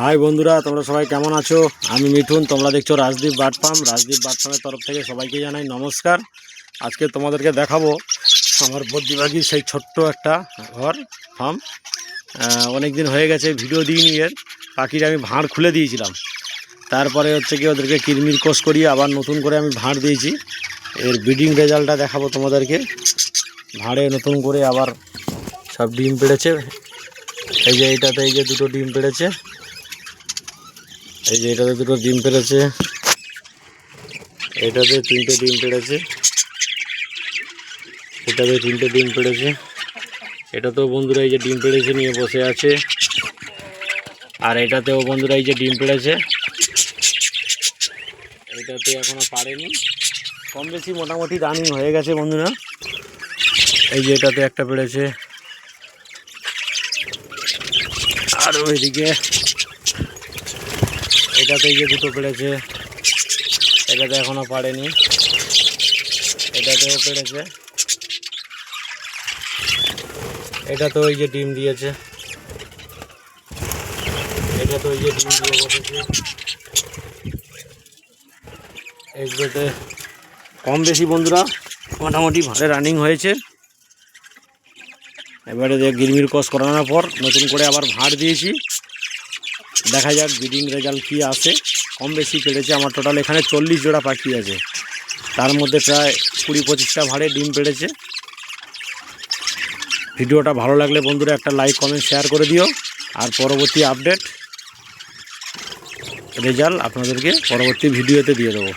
High বন্ধুরা, তোমরা সবাই কেমন আছো? আমি মিঠুন, তোমরা দেখছ Rajdeep bird farm. Rajdeep bird ফার্মের তরফ থেকে সবাইকে জানাই নমস্কার। আজকে তোমাদেরকে দেখাবো আমার বদ্যিবাগির সেই ছোট্ট একটা ঘর, ফার্ম। অনেক দিন হয়ে গেছে, ভিডিও দিইনি এর। পাখির আমি ভাঁড় খুলে দিয়েছিলাম। তারপরে হচ্ছে কি ওদেরকে কিরমির কোষ করিয়ে আবার নতুন করে আমি ভাঁড় দিয়েছি। এর ব্রিডিং রেজাল্টটা দেখাবো তোমাদেরকে। ভাঁড়ে নতুন করে আবার সব ডিম পেড়েছে। এই যে এইটাতে এই যে দুটো ডিম পেড়েছে। এই যে এটাতে দুটো ডিম পেড়েছে। এটাতে তিনটে ডিম পেড়েছে। এটাতে তিনটে ডিম পেড়েছে। এটাতেও বন্ধুরা এই যে ডিম পেড়েছে নিয়ে বসে আছে। আর এটাতেও বন্ধুরা এই যে ডিম পেড়েছে। এটাতে এখনও পারেনি কম বেশি মোটামুটি রানিং হয়ে গেছে বন্ধুরা। এই যে এটাতে একটা পেড়েছে। আর ওইদিকে এটাতে এই যে দুটো পেড়েছে, এটাতে এখনও পারেনি এটাতেও পেড়েছে। এটা তো ওই যে ডিম দিয়েছে। এটা তো ওই যে ডিম দিয়ে বসেছে। এগুলোতে কম বেশি বন্ধুরা, মোটামুটি ভালো রানিং হয়েছে। এবারে যে গিরমির কস করানোর পর নতুন করে আবার ভাঁড় দিয়েছি। দেখা যাক ব্রিডিং রেজাল্ট কী আছে কম বেশি পেড়েছে আমার টোটাল এখানে চল্লিশ জোড়া পাখি আছে। তার মধ্যে প্রায় কুড়ি পঁচিশটা ভাড়ে ডিম পেড়েছে ভিডিওটা ভালো লাগলে বন্ধুরা একটা লাইক কমেন্ট শেয়ার করে দিও। আর পরবর্তী আপডেট রেজাল্ট আপনাদেরকে পরবর্তী ভিডিওতে দিয়ে দেবো।